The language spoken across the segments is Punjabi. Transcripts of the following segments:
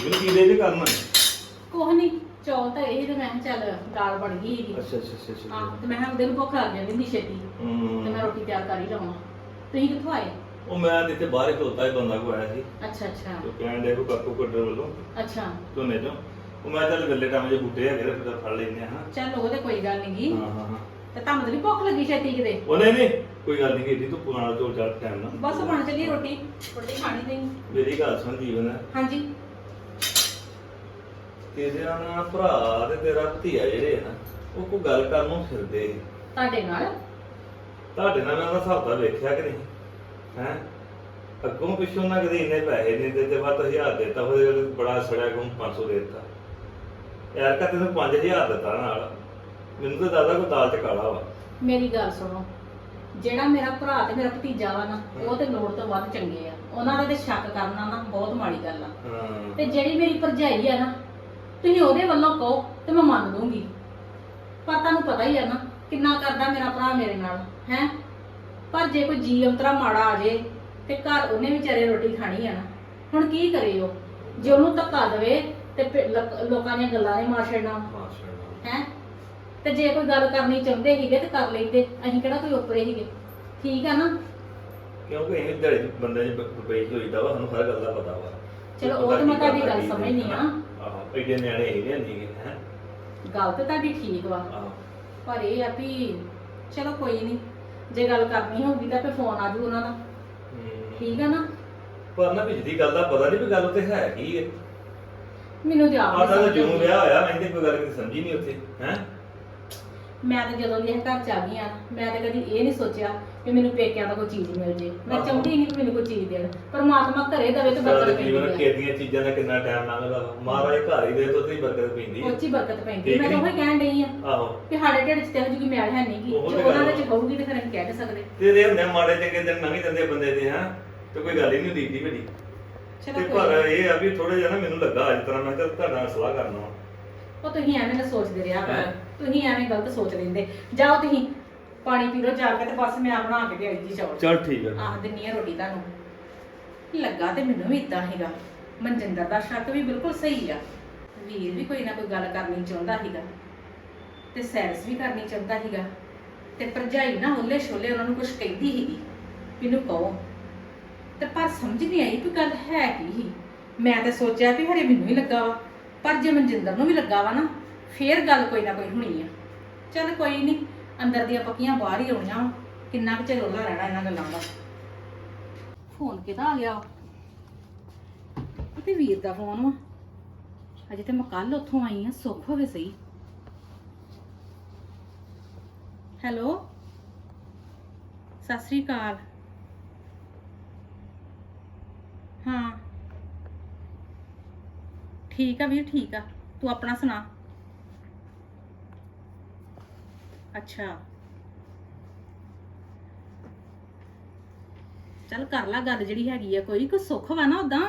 ਕੀ ਦੇ ਕਰਨਾ ਕੁਛ ਨਹੀਂ ਚੌਲ ਤਾਂ ਇਹ ਤੇ ਮੈਂ ਕਿਹਾ ਚੱਲ ਦਾਲ ਬਣ ਗਈ ਅੱਛਾ ਅੱਛਾ ਅੱਛਾ ਅੱਛਾ ਹਾਂ ਤੇ ਮੈਂ ਕਿਹਾ ਉਹਦੇ ਨੂੰ ਭੁੱਖ ਲੱਗ ਜਾਂਦੀ ਹੁੰਦੀ ਛੇਤੀ। ਤੇ ਮੈਂ ਹੂੰ ਰੋਟੀ ਤਿਆਰ ਕਰ ਹੀ ਲਵਾਂ। ਤੁਸੀਂ ਕਿੱਥੋਂ ਆਏ? ਉਹ ਮੈਂ ਤੇ ਇੱਥੇ ਬਾਹਰ ਖਲੋਤਾ ਹੀ ਬੰਦਾ ਕੋ ਆਇਆ ਸੀ। ਅੱਛਾ ਅੱਛਾ। ਤੇ ਕਹਿਣ ਦੇ ਕੋ ਕਾਕੂ ਕੱਢਣ ਵੱਲੋਂ। ਅੱਛਾ। ਝੋਨੇ ਚੋਂ ਉਹ ਮੈਂ ਚੱਲ ਗੱਲੇ ਟਾਈਮ ਜੇ ਬੂਟੇ ਹੈਗੇ ਤੇ ਫਿਰ ਫੜ ਲੈਂਦੇ ਹਾਂ ਚੱਲ ਉਹ ਤੇ ਕੋਈ ਗੱਲ ਨਹੀਂ ਗੀ। ਹਾਂ ਹਾਂ ਹਾਂ। ਤੇ ਤੁਹਾਨੂੰ ਤਾਂ ਨਹੀਂ ਭੁੱਖ ਲੱਗੀ ਛੇਤੀ ਕਿਤੇ? ਉਹ ਨਹੀਂ ਨਹੀਂ ਕੋਈ ਗੱਲ ਨਹੀਂ ਕੀਤੀ ਤੂੰ ਪੁਰਾਣਾ ਚੋਲ ਚਾਲ ਟਾਈਮ ਨਾਲ। ਬਸ ਬਣ ਚਲੀ ਰੋਟੀ। ਰੋਟੀ ਖਾਣੀ ਨਹੀਂ। ਮੇਰੀ ਗੱਲ ਸੁਣ ਜੀਵਨ। ਹਾਂਜੀ। ਤੇਰੇ ਨਾਲ ਭਰਾ ਤੇ ਤੇਰਾ ਭਤੀਆ ਜਿਹੜੇ ਆ ਨਾ ਉਹ ਕੋਈ ਗੱਲ ਕਰਨ ਨੂੰ ਫਿਰਦੇ ਸੀ। ਤੁਹਾਡੇ ਨਾਲ? ਤੁਹਾਡੇ ਨਾਲ ਮੈਂ ਉਹਦਾ ਹਿਸਾਬ ਦਾ ਵੇਖਿਆ ਕਿ ਨਹੀਂ ਹੈ? ਅੱਗੋਂ ਪਿੱਛੋਂ ਨਾ ਕਦੇ ਇੰਨੇ ਪੈਸੇ ਨਹੀਂ ਦਿੱਤੇ ਵੱਧ ਹਜ਼ਾਰ ਦਿੱਤਾ ਹੋਵੇ ਬੜਾ ਸੜਿਆ ਕੋ 500 ਦੇ ਦਿੱਤਾ। ਯਾਰ ਕਾ ਤੈਨੂੰ 5000 ਦਿੱਤਾ ਨਾਲ ਮੈਨੂੰ ਤਾਂ ਦਾਦਾ ਕੋ ਦਾਲ ਚ ਕਾਲਾ ਵਾ। ਮੇਰੀ ਗੱਲ ਸੁਣੋ ਜਿਹੜਾ ਮੇਰਾ ਭਰਾ ਤੇ ਮੇਰਾ ਭਤੀਜਾ ਵਾ ਨਾ ਉਹ ਤੇ ਲੋੜ ਤੋਂ ਵੱਧ ਚੰਗੇ ਆ। ਉਹਨਾਂ ਦਾ ਤੇ ਸ਼ੱਕ ਕਰਨਾ ਨਾ ਬਹੁਤ ਮਾੜੀ ਗੱਲ ਆ। ਹਾਂ। ਤੇ ਜਿਹੜੀ ਮੇਰੀ ਭਰਜਾਈ ਆ ਨਾ ਤੁਸੀਂ ਉਹਦੇ ਵੱਲੋਂ ਕਹੋ ਤੇ ਮੈਂ ਮੰਨ ਲੂੰਗੀ ਪਰ ਤੁਹਾਨੂੰ ਪਤਾ ਹੀ ਆ ਨਾ ਕਿੰਨਾ ਕਰਦਾ ਮੇਰਾ ਭਰਾ ਮੇਰੇ ਨਾਲ ਹੈ? ਪਰ ਜੇ ਕੋਈ ਜੀ ਅੰਤਰਾ ਮਾੜਾ ਆ ਜੇ ਤੇ ਘਰ ਉਹਨੇ ਵਿਚਾਰੇ ਰੋਟੀ ਖਾਣੀ ਆ ਨਾ ਹੁਣ ਕੀ ਕਰੇ ਉਹ? ਜੇ ਉਹਨੂੰ ਧੱਕਾ ਦੇਵੇ ਤੇ ਫਿਰ ਲੋਕ- ਲੋਕਾਂ ਦੀਆਂ ਗੱਲਾਂ ਨੇ ਮਾਰ ਛੱਡਣਾ। ਹੈ? ਤੇ ਜੇ ਕੋਈ ਗੱਲ ਕਰਨੀ ਚਾਹੁੰਦੇ ਸੀਗੇ ਤੇ ਕਰ ਲੈਂਦੇ ਅਸੀਂ ਕਿਹੜਾ ਕੋਈ ਉੱਪਰੇ ਸੀਗੇ? ਠੀਕ ਆ ਨਾ? ਕਿਉਂਕਿ ਇਹ ਦਿਹਾੜੀ ਬੰਦੇ ਨੇ ਰੁਪਏ ਹੋਈਦਾ ਵਾ ਸਾਨੂੰ ਹਰ ਗੱਲ ਦਾ ਪਤਾ ਵਾ। ਚਲੋ ਉਹ ਤਾਂ ਮੈਂ ਤੁਹਾਡੀ ਗੱਲ ਸਮਝਦੀ ਆ ਆਹੋ ਨਿਆਣੇ ਨਹੀਂ ਹੈ। ਗੱਲ ਤੇ ਤੁਹਾਡੀ ਠੀਕ ਵਾ। ਆਹੋ। ਪਰ ਇਹ ਆ ਵੀ ਚਲੋ ਕੋਈ ਨਹੀਂ ਜੇ ਗੱਲ ਕਰਨੀ ਹੋਊਗੀ ਤਾਂ ਫੇ ਫੋਨ ਆਜੂ ਉਹਨਾਂ ਦਾ। ਹਮ। ਠੀਕ ਆ ਨਾ? ਪਰ ਨਾ ਪਿਛਲੀ ਗੱਲ ਦਾ ਪਤਾ ਨਹੀਂ ਵੀ ਗੱਲ ਉੱਥੇ ਹੈ ਕੀ ਹੈ। ਮੈਨੂੰ ਤੇ ਆਪ ਨੀ ਆਦਾ ਤਾਂ ਸਮਝ ਜਿਉਂ ਆਉਂਦੀ। ਵਿਆਹ ਹੋਇਆ ਮੈਂ ਤੇ ਕੋਈ ਗੱਲ ਕਿਤੇ ਸਮਝੀ ਨਹੀਂ ਉੱਥੇ ਹੈ। ਮੈਂ ਤਾਂ ਜਦੋਂ ਦੀ ਇਹ ਘਰ ਚ ਆ ਗਈ ਆ ਮੈਂ ਤਾਂ ਕਦੀ ਇਹ ਨਹੀਂ ਸੋਚਿਆ ਕਿ ਮੈਨੂੰ ਪੇਕਿਆਂ ਦਾ ਕੋਈ ਚੀਜ਼ ਮਿਲ ਜੇ। ਮੈਂ। ਚਾਹੁੰਦੀ ਨਹੀਂ ਕਿ ਮੈਨੂੰ ਕੋਈ ਚੀਜ਼ ਦੇਣ ਪਰਮਾਤਮਾ ਘਰੇ ਦਵੇ ਤੇ ਬਰਕਤ ਪੈਂਦੀ ਜੀਵਨ ਆ। ਖੇਤੀਆਂ ਚੀਜ਼ਾਂ ਦਾ ਕਿੰਨਾ ਟਾਈਮ ਲੰਘਦਾ ਵਾ। ਮਹਾਰਾਜ ਘਰ ਹੀ ਦੇ ਤੋਂ ਤੇ ਹੀ ਬਰਕਤ ਪੈਂਦੀ ਹੈ ਉੱਚੀ ਬਰਕਤ ਪੈਂਦੀ ਠੀਕ ਮੈਂ ਤਾਂ? ਉਹੀ ਕਹਿਣ ਡਈ ਆ ਆਹੋ। ਕਿ ਸਾਡੇ ਢਿੱਡ 'ਚ ਤੇ ਕੋਈ ਮੈਲ ਹੈ ਨਹੀਂਗੀ ਉਹ ਜੇ ਤੇ ਉਹਨਾਂ ਦੇ ਚ ਹੋਊਗੀ ਤੇ ਫਿਰ ਅਸੀਂ ਕਹਿ ਨਹੀਂ ਸਕਦੇ। ਤੇਰੇ ਹੁੰਦੇ ਮਾੜੇ ਚੰਗੇ ਦਿਨ ਜਾਂਦੇ ਆ ਬੰਦੇ ਦੇ ਹਾਂ। ਤੇ ਕੋਈ ਗੱਲ ਹੀ ਨਹੀਂ ਹੁੰਦੀ ਵੱਡੀ। ਤੇ ਪਰ। ਇਹ ਆ ਵੀ ਥੋੜਾ ਜਿਹਾ ਨਾ ਮੈਨੂੰ ਲੱਗਾ ਅੱਜ ਤਰ੍ਹਾਂ ਮੈਂ ਕਿਹਾ ਤੁਹਾਡੇ ਨਾਲ ਸਲਾਹ ਕਰਨਾ ਵਾ। ਉਹ ਤੁਸੀਂ ਐਵੇਂ ਨਾ ਸੋਚਦੇ ਰਿਹਾ ਕਰੋ। ਹੈਂ? ਤੁਸੀਂ ਐਵੇਂ ਗਲਤ ਸੋਚ ਲੈਂਦੇ। ਜਾਓ ਤੁਸੀਂ ਪਾਣੀ ਪੀ ਲਓ ਜਾ ਕੇ ਤੇ ਬਸ ਮੈਂ ਆ ਬਣਾ ਕੇ ਦੇ ਜੀ ਚੌਲ। ਚਲ ਠੀਕ ਹੈ ਆਹ ਦਿੰਨੀ ਆ ਰੋਟੀ ਤੁਹਾਨੂੰ। ਲੱਗਾ ਤੇ ਮੈਨੂੰ ਵੀ ਇਦਾਂ ਹੈਗਾ ਮਨਜਿੰਦਰ ਦਾ ਸ਼ੱਕ ਵੀ ਬਿਲਕੁਲ ਸਹੀ ਆ। ਵੀਰ ਵੀ ਕੋਈ ਨਾ ਕੋਈ ਗੱਲ ਕਰਨੀ ਚਾਹੁੰਦਾ ਹੈਗਾ ਤੇ ਸੈਰਸ ਵੀ ਕਰਨੀ ਚਾਹੁੰਦਾ ਹੈਗਾ ਤੇ ਭਰਜਾਈ ਨਾ ਹੁੱਲੇ ਛੋਲੇ ਉਹਨਾਂ ਨੂੰ ਕੁਝ ਕਹਿੰਦੀ ਹੈਗੀ ਮੈਨੂੰ ਕਹੋ। ਤੇ ਪਰ ਸਮਝ ਨਹੀਂ ਆਈ ਵੀ ਗੱਲ ਹੈ ਕੀ ਸੀ। ਮੈਂ ਤੇ ਸੋਚਿਆ ਵੀ ਹਰੇ ਮੈਨੂੰ ਹੀ ਲੱਗਾ ਵਾ। ਪਰ ਜੇ ਮਨਜਿੰਦਰ ਨੂੰ ਵੀ ਲੱਗਾ ਵਾ ਨਾ ਫੇਰ ਗੱਲ ਕੋਈ ਨਾ ਕੋਈ ਹੋਣੀ ਆ। ਚੱਲ ਕੋਈ ਨਹੀਂ। ਅੰਦਰ ਦੀਆਂ ਪੱਕੀਆਂ ਬਾਹਰ ਹੀ ਆਉਣੀਆਂ ਵਾਂ। ਕਿੰਨਾ ਕੁ ਚਿਰ ਉਹਦਾ ਰਹਿਣਾ ਇਹਨਾਂ ਗੱਲਾਂ ਦਾ। ਫੋਨ ਕਿਹਦਾ ਆ ਗਿਆ? ਤੇ ਵੀਰ ਦਾ ਫੋਨ ਵਾ। ਅਜੇ ਤੇ ਮੈਂ ਕੱਲ ਉੱਥੋਂ ਆਈ ਆ, ਸੁੱਖ ਹੋਵੇ ਸਹੀ। ਹੈਲੋ? ਸਤਿ ਸ੍ਰੀ ਅਕਾਲ। ਹਾਂ। ਠੀਕ ਆ ਵੀਰ, ਠੀਕ ਆ। ਤੂੰ ਆਪਣਾ ਸੁਣਾ। ਅੱਛਾ। ਚੱਲ ਕਰ ਲਾ ਗੱਲ ਜਿਹੜੀ ਹੈਗੀ ਆ ਕੋਈ ਕੋ ਸੁੱਖ ਵਾ ਨਾ ਉਦਾਂ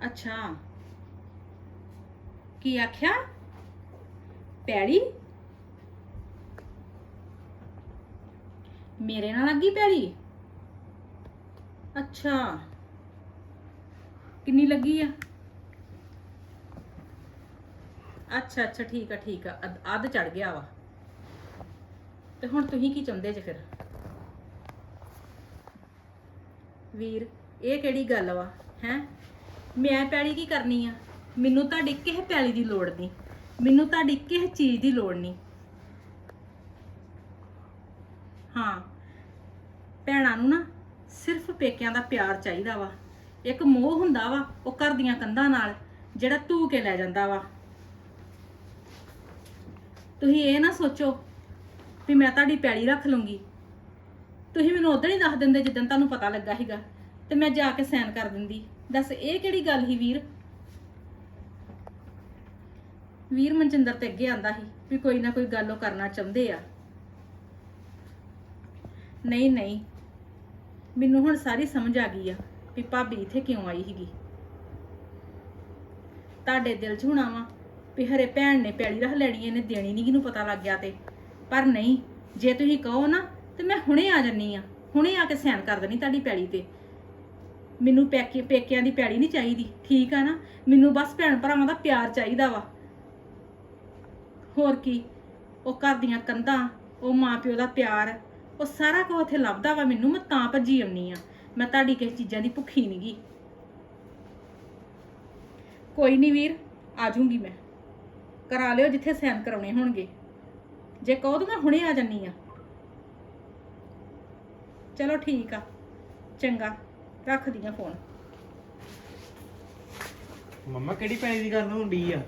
ਅੱਛਾ। ਕੀ ਆਖਿਆ? ਪੈੜੀ? ਮੇਰੇ ਨਾਲ ਲੱਗੀ ਪੈੜੀ? ਅੱਛਾ। ਕਿੰਨੀ ਲੱਗੀ ਆ? ਅੱਛਾ ਅੱਛਾ, ਠੀਕ ਆ ਠੀਕ ਆ। ਅੱਧ- ਅੱਧ ਚੜ ਗਿਆ ਵਾ। ਤੇ ਹੁਣ ਤੁਸੀਂ ਕੀ ਚਾਹੁੰਦੇ ਜੇ ਫਿਰ? ਵੀਰ, ਇਹ ਕਿਹੜੀ ਗੱਲ ਵਾ, ਹੈ? ਮੈਂ ਪੈਲੀ ਕੀ ਕਰਨੀ ਆ? ਮੈਨੂੰ ਤੁਹਾਡੀ ਕਿਸੇ ਪੈਲੀ ਦੀ ਲੋੜ ਨਹੀਂ। ਮੈਨੂੰ ਤੁਹਾਡੀ ਕਿਸੇ ਚੀਜ਼ ਦੀ ਲੋੜ ਨਹੀਂ। ਹਾਂ, ਭੈਣਾਂ ਨੂੰ ਨਾ ਸਿਰਫ ਪੇਕਿਆਂ ਦਾ ਪਿਆਰ ਚਾਹੀਦਾ ਵਾ। ਇੱਕ ਮੋਹ ਹੁੰਦਾ ਵਾ, ਉਹ ਘਰ ਦੀਆਂ ਕੰਧਾਂ ਨਾਲ, ਜਿਹੜਾ ਧੂ ਕੇ ਲੈ ਜਾਂਦਾ ਵਾ। ਤੁਸੀਂ ਇਹ ਨਾ ਸੋਚੋ ਵੀ ਮੈਂ ਤੁਹਾਡੀ ਪੈੜੀ ਰੱਖ ਲੂੰਗੀ। ਤੁਸੀਂ ਮੈਨੂੰ ਉਦੋਂ ਹੀ ਦੱਸ ਦਿੰਦੇ ਜਿੱਦਣ ਤੁਹਾਨੂੰ ਪਤਾ ਲੱਗਾ ਸੀਗਾ ਤੇ ਮੈਂ ਜਾ ਕੇ ਸਾਈਨ ਕਰ ਦਿੰਦੀ। ਦੱਸ ਇਹ ਕਿਹੜੀ ਗੱਲ ਸੀ ਵੀਰ? ਵੀਰ ਮਨਜਿੰਦਰ ਤੇ ਅੱਗੇ ਆਂਦਾ ਸੀ ਵੀ ਕੋਈ ਨਾ ਕੋਈ ਗੱਲ ਉਹ ਕਰਨਾ ਚਾਹੁੰਦੇ ਆ। ਨਹੀਂ ਨਹੀਂ। ਮੈਨੂੰ ਹੁਣ ਸਾਰੀ ਸਮਝ ਆ ਗਈ ਆ ਵੀ ਭਾਬੀ ਇੱਥੇ ਕਿਉਂ ਆਈ ਸੀਗੀ। ਤੁਹਾਡੇ ਦਿਲ 'ਚ ਹੋਣਾ ਵਾ ਵੀ ਹਰੇ ਭੈਣ ਨੇ ਪੈੜੀ ਰੱਖ ਲੈਣੀ, ਇਹਨੇ ਦੇਣੀ ਨਹੀਂ ਕਿਨੂੰ ਪਤਾ ਲੱਗ ਗਿਆ ਤੇ। ਪਰ ਨਹੀਂ, ਜੇ ਤੁਸੀਂ ਕਹੋ ਨਾ, ਤੇ ਮੈਂ ਹੁਣੇ ਆ ਜੰਨੀ ਆ ਹੁਣੇ ਆ ਕੇ ਸਾਈਨ ਕਰ ਦੇਣੀ ਤੁਹਾਡੀ ਪੈੜੀ ਤੇ। ਮੈਨੂੰ ਪੈਕੇ, ਪੇਕਿਆਂ ਦੀ ਪੈੜੀ ਨਹੀਂ ਚਾਹੀਦੀ, ਠੀਕ ਆ ਨਾ? ਮੈਨੂੰ ਬਸ ਭੈਣ ਭਰਾਵਾਂ ਦਾ ਪਿਆਰ ਚਾਹੀਦਾ ਵਾ। ਹੋਰ ਕੀ, ਉਹ ਘਰ ਦੀਆਂ ਕੰਧਾਂ, ਉਹ ਮਾਪਿਓ ਦਾ ਪਿਆਰ, ਉਹ ਸਾਰਾ ਕੁਝ ਉੱਥੇ ਲੱਭਦਾ ਵਾ ਮੈਨੂੰ, ਮੈਂ ਤਾਂ ਭੱਜੀ ਆਉਣੀ ਆ ਮੈਂ ਤੁਹਾਡੀ ਕਿਸੇ ਚੀਜ਼ਾਂ ਦੀ ਭੁੱਖੀ ਨਹੀਂਗੀ ਕੋਈ ਨਹੀਂ ਵੀਰ, ਆ ਜਾਊਂਗੀ ਮੈਂ। ਕਰਾ ਲਿਓ ਜਿੱਥੇ ਸਾਈਨ ਕਰਾਉਣੇ ਹੋਣਗੇ। ਜੇ ਕਹੋ ਤਾਂ ਮੈਂ ਹੁਣੇ ਆ ਜੰਨੀ ਆ ਚਲੋ ਠੀਕ ਆ। ਚੰਗਾ। ਰੱਖਦੀ ਆ ਫੋਨ। ਮੰਮਾ ਕਿਹੜੀ ਪੈਣੀ ਦੀ ਗੱਲ ਹੁੰਦੀ ਆ?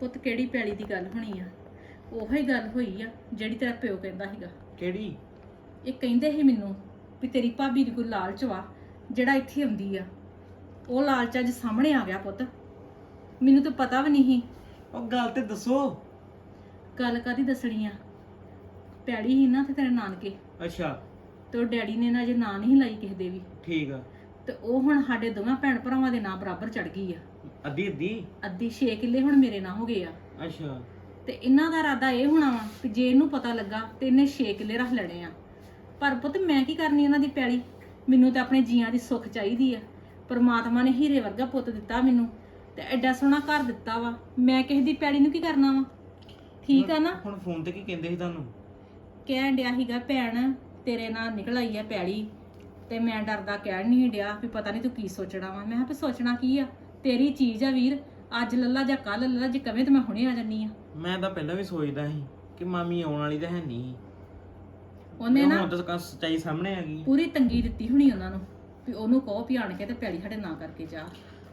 ਪੁੱਤ ਕਿਹੜੀ ਪੈਲੀ ਦੀ ਗੱਲ ਹੋਣੀ ਆ? ਉਹੀ ਗੱਲ ਹੋਈ ਆ ਜਿਹੜੀ ਤੇਰਾ ਪਿਓ ਕਹਿੰਦਾ ਸੀਗਾ। ਕਿਹੜੀ? ਇਹ ਕਹਿੰਦੇ ਸੀ ਮੈਨੂੰ ਵੀ ਤੇਰੀ ਭਾਬੀ ਦੀ ਕੋਈ ਲਾਲਚ ਵਾ ਜਿਹੜਾ ਇੱਥੇ ਆਉਂਦੀ ਆ। ਉਹ ਲਾਲਚ ਅੱਜ ਸਾਹਮਣੇ ਆ ਗਿਆ ਪੁੱਤ। ਮੈਨੂੰ ਤਾਂ ਪਤਾ ਵੀ ਨਹੀਂ ਉਹ ਗੱਲ ਤੇ ਦੱਸੋ। ਗੱਲ ਕਾਦੀ ਦੱਸਣੀ ਆ? ਪੈੜੀ ਸੀ ਨਾ ਤੇ ਤੇਰੇ ਨਾਨਕੇ। ਅੱਛਾ। ਤੇ ਉਹ ਡੈਡੀ ਨੇ ਨਾ ਅਜੇ ਨਾਂ ਨਹੀਂ ਲਾਈ ਕਿਸੇ ਦੇ ਵੀ। ਠੀਕ ਆ। ਤੇ ਉਹ ਹੁਣ ਸਾਡੇ ਦੋਵਾਂ ਭੈਣ ਭਰਾਵਾਂ ਦੇ ਨਾਂ ਬਰਾਬਰ ਚੜ ਗਈ ਆ। ਅੱਧੀ ਅੱਧੀ? ਅੱਧੀ 6 ਕਿੱਲੇ ਹੁਣ ਮੇਰੇ ਨਾਂ ਹੋ ਗਏ ਆ। ਅੱਛਾ। ਤੇ ਇਹਨਾਂ ਦਾ ਇਰਾਦਾ ਇਹ ਹੋਣਾ ਵਾ ਕਿ ਜੇ ਇਹਨੂੰ ਪਤਾ ਲੱਗਾ ਤੇ ਇਹਨੇ 6 ਕਿੱਲੇ ਰੱਖ ਲੈਣੇ ਆ। ਪਰ ਪੁੱਤ ਮੈਂ ਕੀ ਕਰਨੀ ਇਹਨਾਂ ਦੀ ਪੈਲੀ ਮੈਨੂੰ ਤਾਂ ਆਪਣੇ ਜੀਆਂ ਦੀ ਸੁੱਖ ਚਾਹੀਦੀ ਆ। ਪਰਮਾਤਮਾ ਨੇ ਹੀਰੇ ਵਰਗਾ ਪੁੱਤ ਦਿੱਤਾ ਮੈਨੂੰ। ਤੇ ਐਡਾ ਸੋਹਣਾ ਘਰ ਦਿੱਤਾ ਵਾ। ਮੈਂ ਕਿਸੇ ਦੀ ਪੈਲੀ ਨੂੰ ਕੀ ਕਰਨਾ ਵਾ? ਠੀਕ ਆ ਨਾ? ਹੁਣ ਫੋਨ ਤੇ ਕੀ ਕਹਿੰਦੇ ਸੀ ਤੁਹਾਨੂੰ? ਕਹਿਣ ਡਿਆ ਸੀਗਾ ਭੈਣ ਤੇਰੇ ਨਾਲ ਨਿਕਲ ਆਈ ਆ ਪੈਲੀ ਤੇ ਮੈਂ ਡਰਦਾ ਕਹਿਣ ਨਹੀਂ ਡਿਆ ਵੀ ਪਤਾ ਨਹੀਂ ਤੂੰ ਕੀ ਸੋਚਣਾ ਵਾ। ਮੈਂ ਕਿਹਾ ਵੀ ਸੋਚਣਾ ਕੀ ਆ? ਤੇਰੀ ਚੀਜ਼ ਆ ਵੀਰ। ਅੱਜ ਲੱਲਾ ਜਾਂ ਕੱਲ ਲੱਲਾ ਜੇ ਕਵੇਂ ਤੇ ਮੈਂ ਹੁਣੇ ਆ ਜਾਨੀ ਆ। ਮੈਂ ਤਾਂ ਪਹਿਲਾਂ ਵੀ ਸੋਚਦਾ ਸੀ ਕਿ ਮਾਮੀ ਆਉਣ ਵਾਲੀ ਤਾਂ ਹੈ ਨਹੀਂ ਉਹਨੇ ਨਾ ਹੁਣ ਤਾਂ ਕ- ਸੱਚਾਈ ਸਾਹਮਣੇ ਆ ਗਈ। ਪੂਰੀ ਤੰਗੀ ਦਿੱਤੀ ਹੋਣੀ ਉਹਨਾਂ ਨੂੰ ਵੀ ਉਹਨੂੰ ਕਹੋ ਵੀ ਆਣ ਕੇ ਤੇ ਪੈਲੀ ਸਾਡੇ ਨਾਂ ਕਰਕੇ ਜਾ।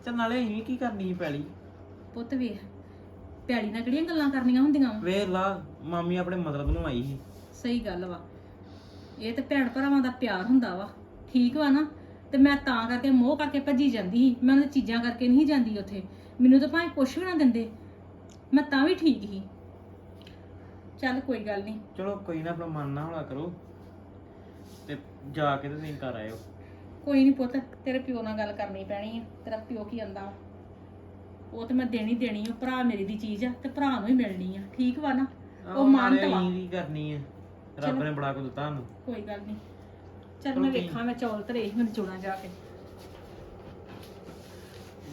ਤੇ ਨਾਲੇ ਅਸੀਂ ਵੀ ਕੀ ਕਰਨੀ ਪੈਲੀ? ਪੁੱਤ ਵੇਖ ਪੈਲੀ ਨਾਲ ਕਿਹੜੀਆਂ ਗੱਲਾਂ ਕਰਨੀਆਂ ਹੁੰਦੀਆਂ ਵਾ? ਵੇਖ ਲਾ ਮਾਮੀ ਆਪਣੇ ਮਤਲਬ ਨੂੰ ਆਈ ਸੀ। ਸਹੀ ਗੱਲ ਵਾ। ਇਹ ਤੇ ਭੈਣ ਭਰਾਵਾਂ ਦਾ ਪਿਆਰ ਹੁੰਦਾ ਵਾ। ਠੀਕ ਵਾ ਨਾ? ਤੇ ਮੈਂ ਤਾਂ ਕਰਕੇ ਮੋਹ ਕਰਕੇ ਭੱਜੀ ਜਾਂਦੀ ਸੀ। ਮੈਂ ਉਹਨਾਂ ਚੀਜ਼ਾਂ ਕਰਕੇ ਨਹੀਂ ਜਾਂਦੀ ਉੱਥੇ। ਮੈਨੂੰ ਤਾਂ ਭਾਵੇਂ ਕੁਛ ਵੀ ਨਾ ਦਿੰਦੇ। ਮੈਂ ਤਾਂ ਵੀ ਠੀਕ ਸੀ। ਚੱਲ ਕੋਈ ਗੱਲ ਨਹੀਂ। ਚਲੋ ਕੋਈ ਨਾ ਆਪਣਾ ਮਨ ਨਾ ਹੌਲਾ ਕਰੋ। ਤੇ ਜਾ ਕੇ ਤੇ ਤੁਸੀਂ ਘਰ ਆਇਓ। ਕੋਈ ਨਹੀਂ ਪੁੱਤ ਤੇਰੇ ਪਿਓ ਨਾਲ ਗੱਲ ਕਰਨੀ ਪੈਣੀ ਆ ਤੇਰਾ ਪਿਓ ਕੀ ਆਂਦਾ ਵਾ? ਉਹ ਤੇ ਮੈਂ ਦੇਣੀ ਦੇਣੀ ਆ ਭਰਾ ਮੇਰੇ ਦੀ ਚੀਜ਼ ਆ ਤੇ ਭਰਾ ਨੂੰ ਹੀ ਮਿਲਣੀ ਆ ਠੀਕ ਵਾ ਨਾ? ਉਹ ਨਾਲੇ ਮੰਨਤ ਵਾ ਕੀ ਕਰਨੀ ਆ ਰੱਬ ਚਲੋ। ਨੇ ਬੜਾ ਕੁ ਦਿੱਤਾ ਸਾਨੂੰ। ਕੋਈ ਗੱਲ ਨਹੀਂ ਚੱਲ ਮੈਂ। ਵੇਖਾਂ ਮੈਂ ਚੌਲ ਧਰੇ ਸੀ ਮੈਨੂੰ ਚੋਣਾ ਜਾ ਕੇ।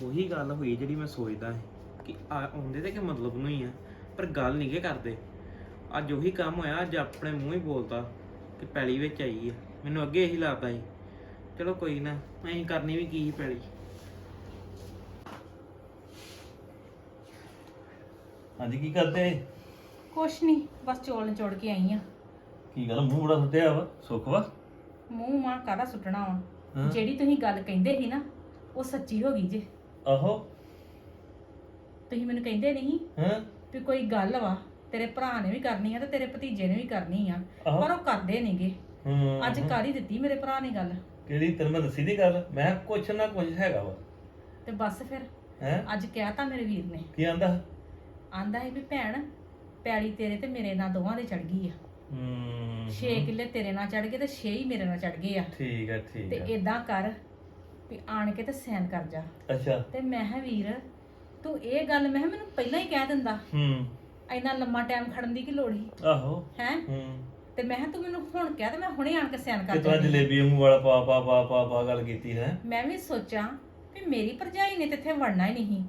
ਉਹੀ ਗੱਲ ਹੋਈ ਜਿਹੜੀ ਮੈਂ ਸੋਚਦਾ ਸੀ ਕਿ ਆ ਆਉਂਦੇ ਤੇ ਕਿ ਮਤਲਬ ਨੂੰ ਹੀ ਆ ਪਰ ਗੱਲ ਨਹੀਂ ਕੇ ਕਰਦੇ। ਅੱਜ ਉਹੀ ਕੰਮ ਹੋਇਆ ਅੱਜ ਆਪਣੇ ਮੂੰਹ ਹੀ ਬੋਲਤਾ ਕਿ ਪੈਲੀ ਵਿੱਚ ਆਈ ਆ। ਮੈਨੂੰ ਅੱਗੇ ਇਹੀ ਲੱਗਦਾ ਸੀ ਚਲੋ ਕੋਈ ਨਾ ਅਸੀਂ ਕਰਨੀ ਵੀ ਕੀ ਪੈਲੀ। ਹਾਂਜੀ ਕੀ ਕਰਦੇ? ਕੁਛ ਨਹੀਂ ਬਸ ਚੌਲ ਨਿਚੋੜ ਕੇ ਆਈ ਆ। ਕੀ ਗੱਲ ਮੂੰਹ ਬੜਾ ਸੁੱਟਿਆ ਵਾ? ਸੁੱਖ ਵਾ? ਮੂੰਹ ਮਾਂ ਕਾਹਦਾ ਸੁੱਟਣਾ ਵਾ? ਹਾਂ? ਜਿਹੜੀ ਤੁਸੀਂ ਗੱਲ ਕਹਿੰਦੇ ਸੀ ਨਾ ਉਹ ਸੱਚੀ ਹੋ ਗਈ ਜੇ। ਆਹੋ। ਤੁਸੀਂ ਮੈਨੂੰ ਕਹਿੰਦੇ ਨਹੀਂ ਹਾਂ। ਵੀ ਕੋਈ ਗੱਲ ਵਾ ਤੇਰੇ ਭਰਾ ਨੇ ਵੀ ਕਰਨੀ ਆ ਤੇ ਤੇਰੇ ਭਤੀਜੇ ਨੇ ਵੀ ਕਰਨੀ ਆ ਆਹੋ। ਪਰ ਉਹ ਕਰਦੇ ਨਹੀਂਗੇ ਹੂੰ ਅੱਜ ਕਰ ਹੀ ਦਿੱਤੀ ਮੇਰੇ ਭਰਾ ਨੇ ਗੱਲ? ਕਿਹੜੀ ਤੈਨੂੰ ਮੈਂ ਦੱਸੀ ਦੀ ਗੱਲ? ਮੈਂ ਕਿਹਾ ਕੁਛ ਨਾ ਕੁਛ ਹੈਗਾ ਵਾ। ਤੇ ਬਸ ਫਿਰ? ਹੈ? ਅੱਜ ਕਹਿਤਾ ਮੇਰੇ ਵੀਰ ਨੇ। ਕੀ ਆਂਦਾ? ਆਂਦਾ ਹੈ ਵੀ ਭੈਣ ਪੈਲੀ ਤੇਰੇ ਤੇ ਮੇਰੇ ਨਾਲ ਦੋਵਾਂ ਦੇ ਚੜ ਗਈ ਆ। ਹੂੰ। 6 ਕਿੱਲੇ ਤੇਰੇ ਨਾਲ ਚੜ ਗਏ ਤੇ 6 ਹੀ ਮੇਰੇ ਨਾਲ ਚੜ ਗਏ ਆ। ਠੀਕ ਹੈ ਠੀਕ ਤੇ ਹੈ ਇਦਾਂ ਕਰ ਵੀ ਆਣ ਕੇ ਤੇ ਸੈਨ ਕਰ ਜਾ। ਅੱਛਾ। ਤੇ ਮੈਂ ਕਿਹਾ ਵੀਰ ਤੂੰ ਇਹ ਗੱਲ ਮੈਂ ਕਿਹਾ ਮੈਨੂੰ ਪਹਿਲਾਂ ਹੀ ਕਹਿ ਦਿੰਦਾ। ਹੂੰ। ਇੰਨਾ ਲੰਮਾ ਟਾਈਮ ਖੜਨ ਦੀ ਕੀ ਲੋੜ ਸੀ? ਆਹੋ। ਹੈ? ਹੂੰ। ਤੇ ਮੈਂ ਕਿਹਾ ਤੂੰ ਮੈਨੂੰ ਹੁਣ ਕਹਿ ਤੇ ਮੈਂ ਹੁਣੇ ਆਣ ਕੇ ਸੈਨ ਕਰ ਕਿ ਤੂੰ ਜਲੇਬੀ ਮੂੰਹ ਵਾਲਾ ਪਾ ਪਾ ਪਾ ਪਾ ਪਾ ਗੱਲ ਕੀਤੀ ਹੈ। ਮੈਂ ਵੀ ਸੋਚਾਂ ਵੀ ਮੇਰੀ ਭਰਜਾਈ ਨੇ ਤੇ ਇੱਥੇ ਵੜਨਾ ਹੀ ਨਹੀਂ।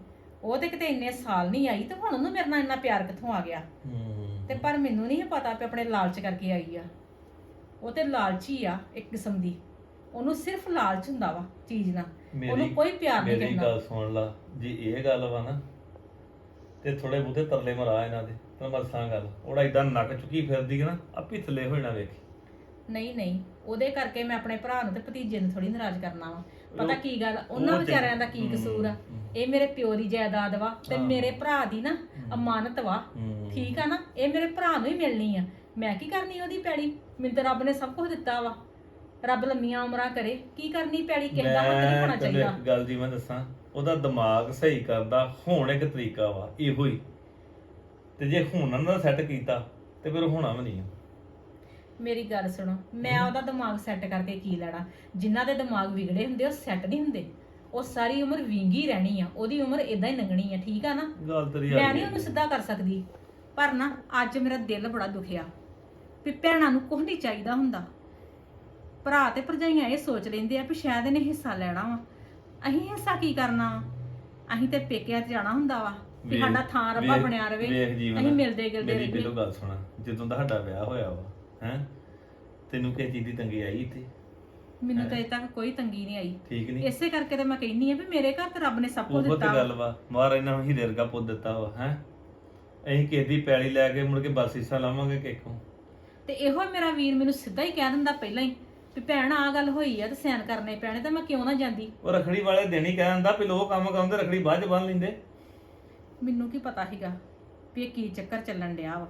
ਉਹ ਤੇ ਕਿਤੇ ਇੰਨੇ ਸਾਲ ਨਹੀਂ ਆਈ ਤੇ ਹੁਣ ਉਹਨੂੰ ਮੇਰੇ ਨਾਲ ਇੰਨਾ ਪਿਆਰ ਕਿੱਥੋਂ ਆ ਗਿਆ? ਤੇ ਪਰ ਮੈਨੂੰ ਨਹੀਂ ਪਤਾ ਕਿ ਆਪਣੇ ਲਾਲਚ ਕਰਕੇ ਆਈ ਆ। ਉਹ ਤੇ ਲਾਲਚੀ ਆ ਇੱਕ ਕਿਸਮ ਦੀ। ਉਹਨੂੰ ਸਿਰਫ ਲਾਲਚ ਹੁੰਦਾ ਵਾ ਚੀਜ਼ ਨਾਲ। ਉਹਨੂੰ ਮੇਰੀ ਕੋਈ ਪਿਆਰ ਨਹੀਂ ਮੇਰੀ ਕਰਨਾ। ਗੱਲ ਸੁਣ ਲਾ। ਜੀ ਇਹ ਗੱਲ ਵਾ ਨਾ ਤੇ ਥੋੜੇ ਬਹੁਤੇ ਤਰਲੇ ਮਰਾ ਇਹਨਾਂ ਦੇ। ਤੈਨੂੰ ਮੈਂ ਦੱਸਾਂ ਗੱਲ ਉਹਦਾ ਇਦਾਂ ਨੱਕ ਚੁੱਕੀ ਫਿਰਦੀ ਹੈ ਨਾ ਆਪੀ ਥੱਲੇ ਹੋ ਜਾਣਾ ਵੇਖੀ। ਨਹੀਂ ਨਹੀਂ ਉਹਦੇ ਕਰਕੇ ਮੈਂ ਆਪਣੇ ਭਰਾ ਨੂੰ ਤੇ ਭਤੀਜੇ ਨੂੰ ਥੋੜੀ ਨਾਰਾਜ਼ ਕਰਨਾ ਵਾ। ਪਤਾ ਕੀ ਗੱਲ ਉਹਨਾਂ ਉਹ ਤੇ- ਵਿਚਾਰਿਆਂ ਦਾ ਕੀ ਕਸੂਰ ਆ। ਇਹ ਮੇਰੇ ਪਿਓ ਦੀ ਜਾਇਦਾਦ ਵਾ ਤੇ ਹਾਂ। ਮੇਰੇ ਭਰਾ ਦੀ ਨਾ ਅਮਾਨਤ ਵਾ। ਹੂੰ। ਠੀਕ ਆ ਨਾ? ਇਹ ਮੇਰੇ ਭਰਾ ਨੂੰ ਹੀ ਮਿਲਣੀ ਆ। ਮੈਂ ਕੀ ਕਰਨੀ ਉਹਦੀ ਪੈੜੀ? ਮੈਨੂੰ ਤਾਂ ਰੱਬ ਨੇ ਸਭ ਕੁਝ ਦਿੱਤਾ ਵਾ। ਰੱਬ ਲੰਮੀਆਂ ਉਮਰਾਂ ਕਰੇ। ਕੀ ਕਰਨੀ ਪੈੜੀ? ਕਿਸੇ ਦਾ ਹੱਕ ਨਹੀਂ ਹੋਣਾ ਤੈਨੂੰ ਚਾਹੀਦਾ। ਇੱਕ ਗੱਲ ਜੀ ਮੈਂ ਦੱਸਾਂ ਉਹਦਾ ਦਿਮਾਗ ਸਹੀ ਕਰਦਾ ਹੁਣ ਇੱਕ ਤਰੀਕਾ ਵਾ ਇਹੋ ਹੀ। ਤੇ ਜੇ ਹੁਣ ਉਹਨਾਂ ਦਾ ਸੈੱਟ ਕੀਤਾ ਤੇ ਫਿਰ ਹੋਣਾ ਵੀ ਨਹੀਂ। ਮੇਰੀ ਗੱਲ ਸੁਣੋ ਮੈਂ ਉਹਦਾ ਦਿਮਾਗ ਸੈੱਟ ਕਰਕੇ ਕੀ ਲੈਣਾ? ਜਿਨ੍ਹਾਂ ਦੇ ਦਿਮਾਗ ਵਿਗੜੇ ਹੁੰਦੇ ਉਹ ਸੈੱਟ ਨਹੀਂ ਹੁੰਦੇ। ਉਹ ਸਾਰੀ ਉਮਰ ਵਿੰਗੀ ਰਹਿਣੀ ਆ ਉਹਦੀ ਉਮਰ ਇਦਾਂ ਹੀ ਲੰਘਣੀ ਆ ਠੀਕ ਆ ਨਾ? ਗੱਲ ਤੇਰੀ ਮੈਂ ਨਹੀਂ ਉਹਨੂੰ ਸਿੱਧਾ ਕਰ ਸਕਦੀ। ਪਰ ਨਾ ਅੱਜ ਮੇਰਾ ਦਿਲ ਬੜਾ ਦੁਖਿਆ ਵੀ ਭੈਣਾਂ ਨੂੰ ਕੁਝ ਨਹੀਂ ਚਾਹੀਦਾ ਹੁੰਦਾ। ਭਰਾ ਤੇ ਭਰਜਾਈਆਂ ਇਹ ਸੋਚ ਲੈਂਦੇ ਆ ਵੀ ਸ਼ਾਇਦ ਇਹਨੇ ਹਿੱਸਾ ਲੈਣਾ ਵਾ। ਅਸੀਂ ਹਿੱਸਾ ਕੀ ਕਰਨਾ ਵਾ? ਅਸੀਂ ਤੇ ਪੇਕਿਆਂ 'ਚ ਜਾਣਾ ਹੁੰਦਾ ਵਾ। ਵੀ ਸਾਡਾ ਥਾਂ ਰੱਬਾ ਵੇਖ- ਬਣਿਆ ਰਵੇ ਵੇਖ ਜੀਵਨ, ਅਸੀਂ ਮਿਲਦੇ ਗਿਲਦੇ ਮੇਰੀ ਰਹੀਏ। ਪਹਿਲੋਂ ਗੱਲ ਸੁਣਾ ਜਦੋਂ ਦਾ ਸਾਡਾ ਵਿਆਹ ਹੋਇਆ ਵਾ ਹੈ ਤੈਨੂੰ ਕਿਸੇ ਚੀਜ਼ ਦੀ ਤੰਗੀ ਆਈ ਇੱਥੇ? ਮੈਨੂੰ ਤਾਂ ਅਜੇ ਤੱਕ ਕੋਈ ਤੰਗੀ ਨਹੀਂ ਆਈ। ਠੀਕ ਨਹੀਂ? ਇਸੇ ਕਰਕੇ ਤਾਂ ਮੈਂ ਕਹਿੰਨੀ ਆ ਵੀ ਮੇਰੇ ਘਰ ਤੇ ਰੱਬ ਨੇ ਸਭ ਕੁਝ ਉਹ ਦਿੱਤਾ ਗੱਲ ਵਾ। ਵਾ ਮਾਰ ਇਹਨਾਂ ਨੂੰ ਹੀਰੇ ਵਰਗਾ ਪੁੱਤ ਦਿੱਤਾ ਵਾ ਹੈ? ਅਸੀਂ ਕਿਸੇ ਦੀ ਪੈਲੀ ਲੈ ਕੇ ਮੁੜ ਕੇ ਬਸ ਹਿੱਸਾ ਲਾਵਾਂਗੇ ਕਿੱਥੋਂ? ਤੇ ਇਹੋ ਮੇਰਾ ਵੀਰ ਮੈਨੂੰ ਸਿੱਧਾ ਹੀ ਕਹਿ ਦਿੰਦਾ ਪਹਿਲਾਂ ਹੀ ਵੀ ਭੈਣ ਆ ਗੱਲ ਹੋਈ ਆ ਤੇ ਸੈਨ ਕਰਨੇ ਪੈਣੇ ਤਾਂ ਮੈਂ ਕਿਉਂ ਨਾ ਜਾਂਦੀ? ਉਹ ਰਖੜੀ ਵਾਲੇ ਦਿਨ ਹੀ ਕਹਿ ਦਿੰਦਾ ਵੀ ਲੋਕ ਕੰਮ ਕਰਾਉਂਦੇ ਰਖੜੀ ਬਾਅਦ ਚ ਬੰਨ ਲੈਂਦੇ। ਮੈਨੂੰ ਕੀ ਪਤਾ ਸੀਗਾ ਵੀ ਇਹ ਕੀ ਚੱਕਰ ਚੱਲਣ ਡਿਆ ਵਾ?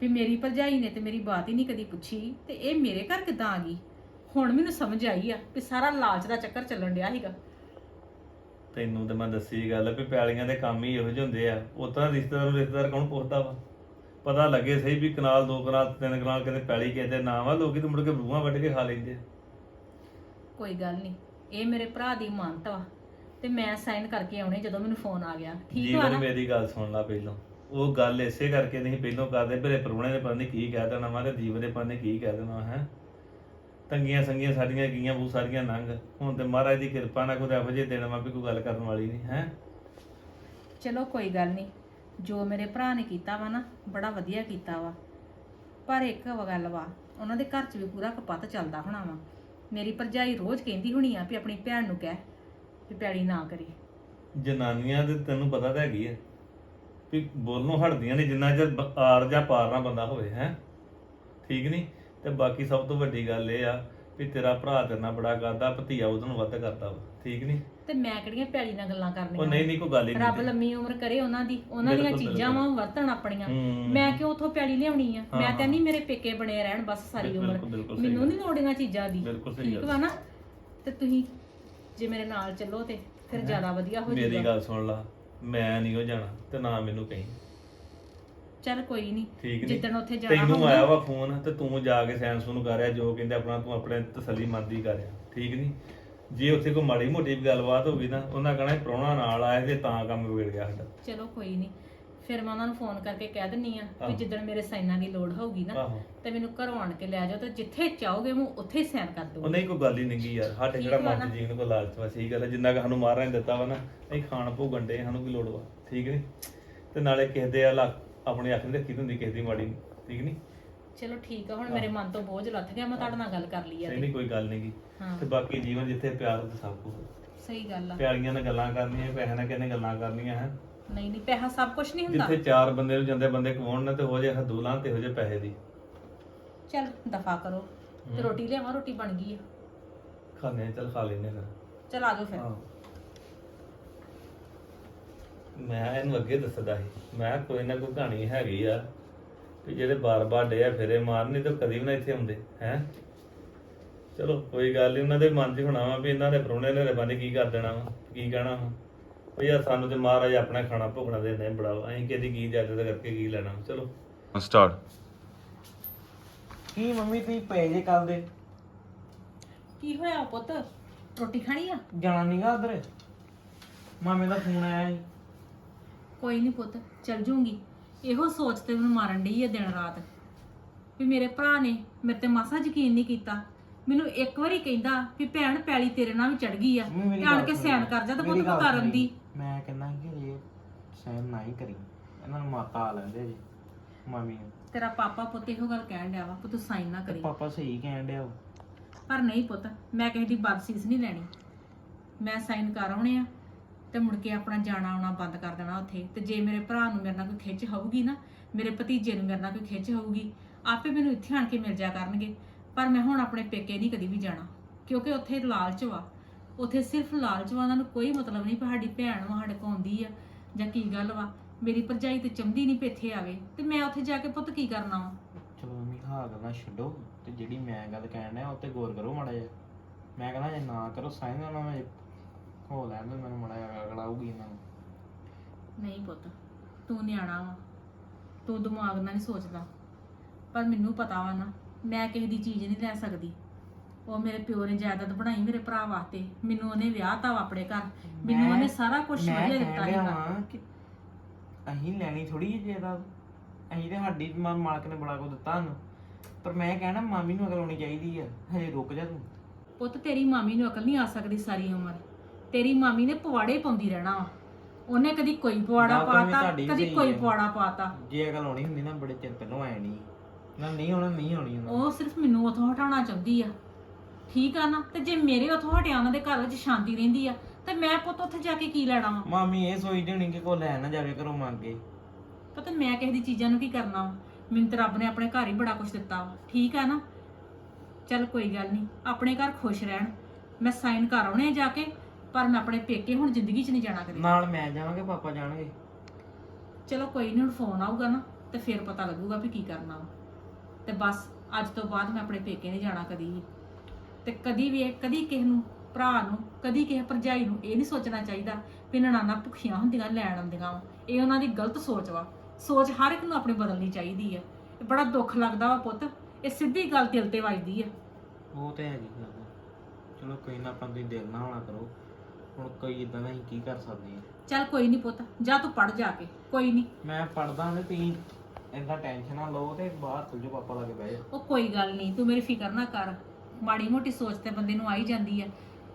ਵੀ ਮੇਰੀ ਭਰਜਾਈ ਨੇ ਤੇ ਮੇਰੀ ਬਾਤ ਹੀ ਨਹੀਂ ਕਦੀ ਪੁੱਛੀ ਤੇ ਇਹ ਮੇਰੇ ਘਰ ਕਿੱਦਾਂ ਆ ਗਈ? ਹੁਣ ਮੈਨੂੰ ਸਮਝ ਆਈ ਆ ਵੀ ਸਾਰਾ ਲਾਲਚ ਦਾ ਚੱਕਰ ਚੱਲਣ ਡਿਆ ਸੀਗਾ। ਤੈਨੂੰ ਤੇ ਮੈਂ ਦੱਸੀ ਗੱਲ ਵੀ ਪੈਲੀਆਂ ਦੇ ਕੰਮ ਹੀ ਇਹੋ ਜਿਹੇ ਹੁੰਦੇ ਆ। ਤਾਂ ਰਿਸ਼ਤੇਦਾਰ ਨੂੰ ਰਿਸ਼ਤੇਦਾਰ ਕੌਣ ਪੁੱਛਦਾ ਵਾ? ਪਤਾ ਲੱਗੇ ਸਹੀ ਵੀ ਕਨਾਲ ਦੋ ਕਨਾਲ ਤਿੰਨ ਕਨਾਲ ਕਿਤੇ ਪੈਲੀ ਦੇ ਨਾਮ ਆ ਲੋਕੀ ਤਾਂ ਮੁੜ ਕੇ ਬੂਹਾਂ ਵੱਢ ਕੇ ਖਾ ਲੈਂਦੇ ਆ। ਕੋਈ ਗੱਲ ਨਹੀਂ ਇਹ ਮੇਰੇ ਭਰਾ ਦੀ ਮਾਨਤ ਵਾ। ਤੇ ਮੈਂ ਸਾਈਨ ਕਰਕੇ ਆਉਣੇ ਜਦੋਂ ਮੈਨੂੰ ਫੋਨ ਆ ਗਿਆ। ਠੀਕ ਵਾ ਜੀਵਨ ਨਾ? ਮੇਰੀ ਗੱਲ ਸੁਣ ਲੈ ਪਹਿਲਾਂ। ਉਹ ਗੱਲ ਇਸੇ ਕਰਕੇ ਨਹੀਂ ਪਹਿਲਾਂ ਕਰਦੇ ਮੇਰੇ ਪਰਉਣੇ ਨੇ ਪਤਾ ਨਹੀਂ ਕੀ ਕਹਿ ਦੇਣਾ ਵਾ ਤੇ ਜੀਵਨ ਦੇ ਪਤਾ ਨਹੀਂ ਕੀ ਕਹਿ ਦੇਣਾ ਹੈ? ਤੰਗੀਆਂ ਸੰਗੀਆਂ ਸਾਡੀਆਂ ਗਈਆਂ ਬਹੁਤ ਸਾਰੀਆਂ ਲੰਘ ਹੁਣ ਤੇ ਮਹਾਰਾਜ ਦੀ ਕਿਰਪਾ ਨਾਲ ਕੋਈ ਇਹੋ ਜਿਹੇ ਦਿਨ ਵਾ ਵੀ ਕੋਈ ਗੱਲ ਕਰਨ ਵਾਲੀ ਨਹੀਂ ਹੈ? ਚਲੋ ਕੋਈ ਗੱਲ ਨਹੀਂ। ਜੋ ਮੇਰੇ ਭਰਾ ਨੇ ਕੀਤਾ ਵਾ ਨਾ ਬੜਾ ਵਧੀਆ ਕੀਤਾ ਵਾ। ਪਰ ਇੱਕ ਵਾ ਗੱਲ ਵਾ ਉਹਨਾਂ ਦੇ ਘਰ 'ਚ ਵੀ ਪੂਰਾ ਕਪੱਤ ਚੱਲਦਾ ਹੋਣਾ ਵਾ। ਮੇਰੀ ਭਰਜਾਈ ਰੋਜ਼ ਕਹਿੰਦੀ ਹੋਣੀ ਆ ਵੀ ਆਪਣੀ ਭੈਣ ਨੂੰ ਕਹਿ। ਵੀ ਪੈੜੀ ਨਾ ਕਰੀ ਜਨਾਨੀਆਂ ਦੇ ਤੈਨੂੰ ਪਤਾ ਤਾਂ ਹੈਗੀ ਹੈ ਵੀ ਬੋਲਣੋਂ ਹਟਦੀਆਂ ਨਹੀਂ ਜਿੰਨਾ ਚਿਰ ਬ- ਆਰ ਜਾਂ ਪਾਰ ਨਾ ਬੰਦਾ ਹੋਵੇ ਹੈ। ਠੀਕ ਨਹੀਂ? ਤੇ ਬਾਕੀ ਸਭ ਤੋਂ ਵੱਡੀ ਗੱਲ ਇਹ ਆ ਵੀ ਤੇਰਾ ਭਰਾ ਤੇਰੇ ਨਾਲ ਬੜਾ ਕਰਦਾ ਭਤੀਆ ਉਹਦੋਂ ਵੱਧ ਕਰਦਾ ਵਾ। ਠੀਕ ਨਹੀਂ? ਤੇ ਮੈਂ ਕਿਹੜੀਆਂ ਪੈੜੀ ਨਾਲ ਗੱਲਾਂ ਉਹ ਕਰਨੀਆਂ ਨਹੀਂ ਨਹੀਂ ਕੋਈ ਗੱਲ ਹੀ ਰੱਬ ਨਹੀਂ ਲੰਮੀ ਉਮਰ ਕਰੇ ਉਹਨਾਂ ਦੀ ਉਹਨਾਂ ਦੀਆਂ ਬਿਲਕੁਲ, ਚੀਜ਼ਾਂ ਵਾਂ ਵਰਤਣ ਆਪਣੀਆਂ। ਹੂੰ। ਮੈਂ ਕਿਉਂ ਉਥੋਂ ਪੈੜੀ ਲਿਆਉਣੀ ਆ? ਮੈਂ ਹਾਂ। ਤਾਂ ਨਹੀਂ ਮੇਰੇ ਪੇਕੇ ਬਣੇ ਰਹਿਣ ਬਸ ਸਾਰੀ ਉਮਰ। ਬਿਲਕੁਲ, ਬਿਲਕੁਲ ਸਹੀ ਮੈਨੂੰ ਨਹੀਂ ਲੋੜ ਇਹਨਾਂ ਚੀਜ਼ਾਂ ਦੀ। ਬਿਲਕੁਲ ਸਹੀ ਠੀਕ ਗੱਲ। ਵਾ ਨਾ? ਤੇ ਤੁਸੀਂ ਜੇ ਮੇਰੇ ਨਾਲ ਚੱਲੋ ਤੇ ਫਿਰ ਜ਼ਿਆਦਾ ਵਧੀਆ ਹੋ ਮੇਰੀ ਜਾਊਗਾ। ਗੱਲ ਸੁਣ ਲਾ ਮੈਂ ਨਹੀਂ ਉਹ ਜਾਣਾ ਤੇ ਨਾ ਮੈਨੂੰ ਕਹੀਂ। ਚੱਲ ਕੋਈ ਨਹੀਂ ਠੀਕ ਨਹੀਂ ਜਿੱਦਣ ਉੱਥੇ ਜਾਣਾ ਤੈਨੂੰ ਆਇਆ ਵਾ ਫੋਨ ਤੇ ਤੂੰ ਜਾ ਕੇ ਸੈਂਸ ਨੂੰ ਕਰਿਆ ਜੋ ਕਹਿੰਦੇ ਆਪਣਾ ਤੂੰ ਆਪਣੇ ਤਸੱਲੀ ਮੰਦੀ ਕਰਿਆ ਠੀਕ ਨਹੀਂ ਜੇ ਉੱਥੇ ਕੋਈ ਮਾੜੀ ਮੋਟੀ ਵੀ ਗੱਲਬਾਤ ਹੋ ਗਈ ਨਾ ਉਹਨਾਂ ਕਹਣਾ ਪ੍ਰਾਹੁਣਾ ਨਾਲ ਆਇਆ ਤੇ ਤਾਂ ਕੰਮ ਵਿਗੜ ਗਿਆ ਸਾਡਾ। ਚਲੋ ਕੋਈ ਨਹੀਂ ਫਿਰ ਮੈਂ ਉਹਨਾਂ ਨੂੰ ਫੋਨ ਕਰਕੇ ਕਹਿ ਦਿੰਨੀ ਆ ਵੀ। ਜਿੱਦਣ ਮੇਰੇ ਸਾਈਨਾਂ ਦੀ ਲੋੜ ਹੋਊਗੀ ਨਾ ਆਹੋ। ਤੇ ਮੈਨੂੰ ਘਰੋਂ ਆਣ ਕੇ ਲੈ ਜਾਓ ਤੇ ਜਿੱਥੇ ਚਾਹੋਗੇ ਮੈਂ ਉੱਥੇ ਸਾਈਨ ਕਰ ਉਹ ਦੂੰਗੀ ਨਹੀਂ ਕੋਈ ਗੱਲ ਹੀ ਨਹੀਂਗੀ ਯਾਰ। ਸਾਡੇ ਠੀਕ ਜਿਹੜਾ ਵਾ ਮਨ ਨਾ? ਜੀਵਨ ਕੋ ਲਾਲਚ ਵਾ ਸਹੀ ਗੱਲ ਹੈ ਜਿੰਨਾ ਕਿ ਸਾਨੂੰ ਮਹਾਰਾਜ ਨੇ ਦਿੱਤਾ ਵਾ ਨਾ ਅਸੀਂ ਖਾਣ ਭੋਗਣ ਦੇ ਸਾਨੂੰ ਕੀ ਲੋੜ ਵਾ ਠੀਕ ਨਹੀਂ ਤੇ ਨਾਲੇ ਕਿਸੇ ਦੇ ਆ ਆਪਣੀ ਅੱਖ ਨਹੀਂ ਰੱਖੀ ਦੀ ਹੁੰਦੀ ਕਿਸੇ ਦੀ ਮਾੜੀ ਠੀਕ ਨਹੀਂ ਚਲੋ ਠੀਕ ਆ ਹੁਣ ਮੇਰੇ ਮਨ ਤੋਂ ਬੋਝ ਲੱਥ ਗਿਆ ਮੈਂ ਤੁਹਾਡੇ ਨਾਲ ਗੱਲ ਕਰ ਲਈ ਆ ਨਹੀਂ ਤੇ ਨਹੀਂ ਕੋਈ ਗੱਲ ਨਹੀਂਗੀ ਹਾਂ। ਤੇ ਬਾਕੀ ਜੀਵਨ ਜਿੱਥੇ ਪਿਆਰ ਤੇ ਸਭ ਕੁਝ ਸਹੀ ਗੱਲ ਆ। ਪਿਆਰੀਆਂ ਨਾਲ ਗੱਲਾਂ ਕਰਨੀਆਂ ਪੈਸੇ ਨਾਲ ਕਿਹਨੇ ਗੱਲਾਂ ਕਰਨੀਆਂ ਹੈ? ਨਹੀਂ ਨਹੀਂ ਪੈਸਾ ਸਭ ਕੁਝ ਨਹੀਂ ਹੁੰਦਾ। ਜਿੱਥੇ ਚਾਰ ਬੰਦੇ ਨੂੰ ਜਾਂਦੇ ਬੰਦੇ ਕਮਾਉਣ ਨਾ ਤੇ ਹੋ ਜੇ ਹਦੂਲਾਂ ਤੇ ਹੋ ਜੇ ਪੈਸੇ ਦੀ। ਚੱਲ ਦਫਾ ਕਰੋ। ਤੇ ਰੋਟੀ ਲਿਆਵਾਂ ਰੋਟੀ ਬਣ ਗਈ ਆ। ਖਾਣੇ ਚੱਲ ਖਾ ਲੈਨੇ ਫਿਰ। ਚਲ ਆ ਜਾਓ ਫਿਰ। ਹਾਂ। ਮੈਂ ਇਹਨੂੰ ਅੱਗੇ ਦੱਸਦਾ ਸੀ ਮੈਂ ਕਿਹਾ ਕੋਈ ਨਾ ਕੋਈ ਕਹਾਣੀ ਹੈਗੀ ਆ ਵੀ ਜਿਹੜੇ ਬਾਰ-ਬਾਰ ਡੇ ਆ ਫੇਰੇ ਮਾਰਨੀ ਤਾਂ ਕਦੀ ਵੀ ਨਾ ਇੱਥੇ ਆਉਂਦੇ ਹੈ? ਚਲੋ ਕੋਈ ਗੱਲ ਨਹੀਂ ਉਹਨਾਂ ਦੇ ਮਨ 'ਚ ਹੋਣਾ ਵਾ ਵੀ ਇਹਨਾਂ ਦੇ ਪਰੋਣੇ ਨੇ ਰਬਾਨੇ ਕੀ ਕਰ ਦੇਣਾ ਵਾ ਕੀ ਕਹਿਣਾ ਵਾ। ਉਹ ਯਾਰ ਸਾਨੂੰ ਤੇ ਮਹਾਰਾਜ ਆਪਣਾ ਖਾਣਾ ਭੁਗਣਾ ਦੇ ਨਹੀਂ ਬੜਾ ਵਾ। ਅਸੀਂ ਕਿਹਦੀ ਕੀ ਇਜਾਜ਼ਤ ਕਰਕੇ ਕੀ ਲੈਣਾ ਚਲੋ। ਸਟਾਰਟ ਕੀ ਮੰਮੀ ਤੁਸੀਂ ਪਏ ਜੇ ਕੱਲ ਦੇ? ਕੀ ਹੋਇਆ ਪੁੱਤ? ਰੋਟੀ ਖਾਣੀ ਆ? ਜਾਣਾ ਨਹੀਂਗਾ ਉਧਰ। ਮਾਮੇ ਦਾ ਫੋਨ ਆਇਆ ਸੀ। ਕੋਈ ਨਹੀਂ ਪੁੱਤ ਚੱਲ ਜੂੰਗੀ ਇਹੋ ਸੋਚ ਤੇ ਮੈਨੂੰ ਮਾਰਨ ਡਈ ਆ ਦਿਨ ਰਾਤ। ਵੀ ਮੇਰੇ ਭਰਾ ਨੇ ਮੇਰੇ ਤੇ ਮਾਸਾ ਯਕੀਨ ਨਹੀਂ ਕੀਤਾ। ਮੈਨੂੰ ਇੱਕ ਵਾਰੀ ਕਹਿੰਦਾ ਵੀ ਭੈਣ ਪੈਲੀ ਤੇਰੇ ਨਾਲ ਵੀ ਚੜ ਗਈ ਆ ਮੰਮੀ ਮੇਰੀ ਤੇ ਆਣ ਗੱਲ ਕੇ ਸੁਣੋ। ਸੈਨ ਕਰ ਜਾ ਤੇ ਮੇਰੀ ਪੁੱਤ ਗੱਲ ਕਰਨ ਸੁਣੋ। ਦੀ। ਮੈਂ ਕਹਿੰਦਾ ਕਿ ਇਹ ਸੈਨ ਨਾ ਹੀ ਕਰੀ। ਇਹਨਾਂ ਨੂੰ ਮਾਤਾ ਆ ਲੈਂਦੇ ਜੀ ਮਾਮੀ ਨੂੰ। ਤੇਰਾ ਪਾਪਾ ਪੁੱਤ ਇਹੋ ਗੱਲ ਕਹਿਣ ਡਿਆ ਵਾ ਕਿ ਤੂੰ ਸਾਈਨ ਨਾ ਤੇ ਕਰੀ ਪਾਪਾ ਸਹੀ ਕਹਿਣ ਡਿਆ ਉਹ ਪਰ ਨਹੀਂ ਪੁੱਤ ਮੈਂ ਕਿਸੇ ਦੀ ਬਦਸੀਸ ਨਹੀਂ ਲੈਣੀ। ਮੈਂ ਸਾਈਨ ਕਰ ਆਉਣੇ ਆ ਤੇ ਮੁੜ ਕੇ ਆਪਣਾ ਜਾਣਾ ਆਉਣਾ ਬੰਦ ਕਰ ਦੇਣਾ ਉੱਥੇ। ਤੇ ਜੇ ਮੇਰੇ ਭਰਾ ਨੂੰ ਮੇਰੇ ਨਾਲ ਕੋਈ ਖਿੱਚ ਹੋਊਗੀ ਨਾ ਮੇਰੇ ਭਤੀਜੇ ਨੂੰ ਮੇਰੇ ਨਾਲ ਕੋਈ ਖਿੱਚ ਹੋਊਗੀ ਆਪੇ ਮੈਨੂੰ ਇੱਥੇ ਆਣ ਕੇ ਮਿਲ ਜਾ ਕਰਨਗੇ। ਪਰ ਮੈਂ ਹੁਣ ਆਪਣੇ ਪੇਕੇ ਨਹੀਂ ਕਦੀ ਵੀ ਜਾਣਾ ਕਿਉਂਕਿ ਉੱਥੇ ਲਾਲਚ ਵਾ। ਉੱਥੇ ਸਿਰਫ ਲਾਲਚ ਵਾ ਉਹਨਾਂ ਨੂੰ ਕੋਈ ਮਤਲਬ ਨਹੀਂ ਸਾਡੀ ਭੈਣ ਵਾ ਸਾਡੇ ਕੋਲ ਆਉਂਦੀ ਆ ਜਾਂ ਕੀ ਗੱਲ ਵਾ। ਮੇਰੀ ਭਰਜਾਈ ਤੇ ਚੰਦੀ ਨਹੀਂ ਪੇਥੇ ਆਵੇ ਤੇ ਮੈਂ ਉੱਥੇ ਜਾ ਕੇ ਪੁੱਤ ਕੀ ਕਰਨਾ ਵਾ? ਚਲੋ ਮੰਮੀ ਹਾਂ ਗੱਲਾਂ ਛੱਡੋ ਤੇ ਜਿਹੜੀ ਮੈਂ ਗੱਲ ਕਹਿਣ ਡਿਆ ਉਹ ਤੇ ਗੌਰ ਕਰੋ ਮਾੜਾ ਜਿਹਾ। ਮੈਂ ਕਹਿੰਦਾ ਜੇ ਨਾ ਕਰੋ ਸਾਈਨ ਨਾ ਮੈਂ ਹੋ ਲੈਣ ਦੇ ਮੈਨੂੰ ਮਾੜਾ ਜਿਹਾ ਅਗਲਾ ਆਊਗੀ ਇਹਨਾਂ ਨੂੰ। ਨਹੀਂ ਪੁੱਤ ਤੂੰ ਨਿਆਣਾ ਵਾ ਤੂੰ ਦਿਮਾਗ ਨਾਲ ਨਹੀਂ ਸੋਚਦਾ। ਪਰ ਮੈਨੂੰ ਪਤਾ ਵਾ ਨਾ ਮੈਂ ਕਿਸੇ ਦੀ ਚੀਜ਼ ਨਹੀਂ ਲੈ ਸਕਦੀ। ਉਹ ਮੇਰੇ ਪਿਓ ਨੇ ਜਾਇਦਾਦ ਬਣਾਈ ਮੇਰੇ ਭਰਾ ਵਾਸਤੇ। ਮੈਨੂੰ ਉਹਨੇ ਵਿਆਹਤਾ ਵਾ ਆਪਣੇ ਘਰ। ਮੈਨੂੰ ਮੈਂ- ਉਹਨੇ ਸਾਰਾ ਕੁਝ ਮੈਂ ਵਧੀਆ ਦਿੱਤਾ ਡਿਆ ਹੈਗਾ ਵਾਂ ਕਿ ਅਸੀਂ ਲੈਣੀ ਥੋੜੀ ਜਿਹੀ ਇਹਦਾ ਅਸੀਂ ਤੇ ਸਾਡੀ ਮਾ- ਮਾਲਕ ਨੇ ਬੜਾ ਕੁਝ ਦਿੱਤਾ ਸਾਨੂੰ। ਪਰ ਮੈਂ ਕਹਿਣਾ ਮਾਮੀ ਨੂੰ ਅਕਲ ਹੋਣੀ ਚਾਹੀਦੀ ਆ। ਹਜੇ ਰੁਕ ਜਾ ਤੂੰ। ਪੁੱਤ ਤੇਰੀ ਮਾਮੀ ਨੂੰ ਅਕਲ ਨਹੀਂ ਆ ਸਕਦੀ ਸਾਰੀ ਉਮਰ। ਤੇਰੀ ਮਾਮੀ ਨੇ ਪਵਾੜੇ ਪਾਉਂਦੀ ਰਹਿਣਾ ਵਾ। ਉਹਨੇ ਕਦੀ ਕੋਈ ਪਵਾੜਾ ਗੱਲ ਤਾਂ ਵੀ ਪਾਤਾ ਤੁਹਾਡੀ ਕਦੀ ਸਹੀ ਕੋਈ ਹੈ। ਪਵਾੜਾ ਪਾਤਾ ਜੇ ਅਕਲ ਹੋਣੀ ਹੁੰਦੀ ਨਾ ਬੜੇ ਚਿਰ ਪਹਿਲਾਂ ਆਇਆ ਨਹੀਂ ਨਾ ਨਹੀਂ ਹੋਣਾ ਨਹੀਂ ਉਹਨਾਂ ਉਹ ਸਿਰਫ ਮੈਨੂੰ ਉਥੋਂ ਹਟਾਉਣਾ ਚਾਹੁੰਦੀ ਆ। ਠੀਕ ਆ ਨਾ? ਤੇ ਜੇ ਮੇਰੇ ਉਥੋਂ ਹਟਿਆ ਉਹਨਾਂ ਦੇ ਘਰ ਵਿੱਚ ਸ਼ਾਂਤੀ ਰਹਿੰਦੀ ਆ ਤੇ ਮੈਂ ਪੁੱਤ ਉੱਥੇ ਜਾ ਕੇ ਕੀ ਲੈਣਾ ਵਾ? ਮਾਮੀ ਇਹ ਸੋਚਦੀ ਹੋਣੀ ਕਿ ਕੋਈ ਲੈ ਨਾ ਜਾਵੇ ਘਰੋਂ ਮੰਗ ਕੇ। ਪਤਾ ਮੈਂ ਕਿਸੇ ਦੀ ਚੀਜ਼ਾਂ ਨੂੰ ਕੀ ਕਰਨਾ ਵਾ? ਮੈਨੂੰ ਤੇ ਰੱਬ ਨੇ ਆਪਣੇ ਘਰ ਹੀ ਬੜਾ ਕੁਝ ਦਿੱਤਾ ਵਾ। ਠੀਕ ਆ ਨਾ? ਚੱਲ ਕੋਈ ਗੱਲ ਨਹੀਂ ਆਪਣੇ ਘਰ ਖੁਸ਼ ਰਹਿਣ। ਮੈਂ ਸਾਈਨ ਕਰ ਆਉਣੇ ਆ ਜਾ ਕੇ ਪਰ ਮੈਂ ਆਪਣੇ ਪੇਕੇ ਹੁਣ ਜ਼ਿੰਦਗੀ 'ਚ ਨਹੀਂ ਜਾਣਾ ਕਦੇ। ਨਾਲ ਮੈਂ ਜਾਵਾਂਗੇ ਪਾਪਾ ਜਾਣਗੇ। ਚਲੋ ਕੋਈ ਨਹੀਂ ਹੁਣ ਫੋਨ ਆਊਗਾ ਨਾ ਤੇ ਫਿਰ ਪਤਾ ਲੱਗੂਗਾ ਵੀ ਕੀ ਕਰਨਾ ਵਾ। ਤੇ ਬਸ ਅੱਜ ਤੋਂ ਬਾਅਦ ਮੈਂ ਆਪਣੇ ਪੇਕੇ ਨਹੀਂ ਜਾਣਾ ਕਦੀ ਵੀ। ਤੇ ਕਦੀ ਵੀ ਇਹ- ਕਦੀ ਕਿਸੇ ਨੂੰ ਭਰਾ ਨੂੰ ਕਦੀ ਕਿਸੇ ਭਰਜਾਈ ਨੂੰ ਇਹ ਨਹੀਂ ਸੋਚਣਾ ਚਾਹੀਦਾ ਵੀ ਨਨਾਣਾ ਭੁੱਖੀਆਂ ਹੁੰਦੀਆਂ ਲੈਣ ਆਉਂਦੀਆਂ ਵਾ। ਇਹ ਉਹਨਾਂ ਦੀ ਗਲਤ ਸੋਚ ਵਾ। ਸੋਚ ਹਰ ਇੱਕ ਨੂੰ ਆਪਣੀ ਬਦਲਣੀ ਚਾਹੀਦੀ ਆ। ਇਹ ਬੜਾ ਦੁੱਖ ਲੱਗਦਾ ਵਾ ਪੁੱਤ। ਇਹ ਸਿੱਧੀ ਗੱਲ ਦਿਲ ਤੇ ਵੱਜਦੀ ਆ। ਉਹ ਤੇ ਹੈਗੀ ਗੱਲ। ਚਲੋ ਕੋਈ ਨਾ ਆਪਾਂ ਤੁਸੀਂ ਦਿਲ ਨਾ ਹੋਣਾ ਕਰੋ। ਹੁਣ ਕੋਈ ਇਦਾਂ ਦਾ ਅਸੀਂ ਕੀ ਕਰ ਸਕਦੇ ਚੱਲ ਕੋਈ ਨਹੀਂ ਪੁੱਤ। ਜਾ ਤੂੰ ਪੜ ਜਾ ਕੇ। ਕੋਈ ਨਹੀਂ। ਮੈਂ ਪੜਦਾ ਤੇ ਤੁਸੀਂ ਇੰਨਾ ਟੈਨਸ਼ਨ ਨਾ ਲਓ ਤੇ ਬਾਹਰ ਚਲ ਜਾਓ ਪਾਪਾ ਲਾਗੇ ਬਹਿ ਜਾਓ। ਉਹ ਕੋਈ ਗੱਲ ਨਹੀਂ ਤੂੰ ਮੇਰੀ ਫਿਕਰ ਨਾ ਕਰ। ਮਾੜੀ ਮੋਟੀ ਸੋਚ ਤੇ ਬੰਦੇ ਨੂੰ ਆਈ ਜਾਂਦੀ ਆ।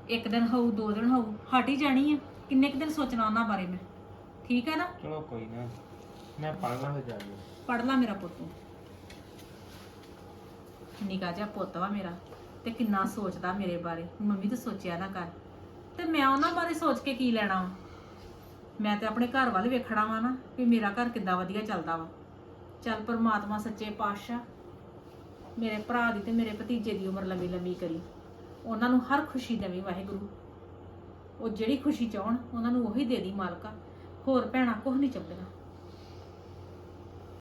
ਇੱਕ ਦਿਨ ਹੋਊ ਦੋ ਦਿਨ ਹੋਊ ਹਟ ਹੀ ਜਾਣੀ ਆ। ਕਿੰਨੇ ਕੁ ਦਿਨ ਸੋਚਣਾ ਉਹਨਾਂ ਬਾਰੇ ਮੈਂ। ਠੀਕ ਹੈ ਨਾ? ਚਲੋ ਕੋਈ ਨਾ ਮੈਂ ਪੜਨਾ ਫਿਰ ਜਾ ਕੇ। ਪੜ ਲਾ ਮੇਰਾ ਪੁੱਤ ਨਿੱਕਾ ਜਿਹਾ ਪੁੱਤ ਵਾ ਮੇਰਾ ਤੇ ਕਿੰਨਾ ਸੋਚਦਾ ਮੇਰੇ ਬਾਰੇ। ਮੰਮੀ ਤਾਂ ਸੋਚਿਆ ਨਾ ਕਰ। ਤੇ ਮੈਂ ਉਹਨਾਂ ਬਾਰੇ ਸੋਚ ਕੇ ਕੀ ਲੈਣਾ ਵਾ? ਮੈਂ ਤੇ ਆਪਣੇ ਘਰ ਵੱਲ ਵੇਖਣਾ ਵਾ ਨਾ ਵੀ ਮੇਰਾ ਘਰ ਕਿੱਦਾਂ ਵਧੀਆ ਚੱਲਦਾ ਵਾ। ਚੱਲ ਪਰਮਾਤਮਾ ਸੱਚੇ ਪਾਤਸ਼ਾਹ, ਮੇਰੇ ਭਰਾ ਦੀ ਤੇ ਮੇਰੇ ਭਤੀਜੇ ਦੀ ਉਮਰ ਲੰਮੀ ਲੰਮੀ ਕਰੀ। ਉਹਨਾਂ ਨੂੰ ਹਰ ਖੁਸ਼ੀ ਦੇਵੀ ਵਾਹਿਗੁਰੂ। ਉਹ ਜਿਹੜੀ ਖੁਸ਼ੀ ਚਾਹਣ, ਉਹਨਾਂ ਨੂੰ ਉਹੀ ਦੇ ਦੀ ਮਾਲਕਾ। ਹੋਰ ਭੈਣਾ ਕੁਝ ਨਹੀਂ ਚਾਹੁੰਦੀਆਂ।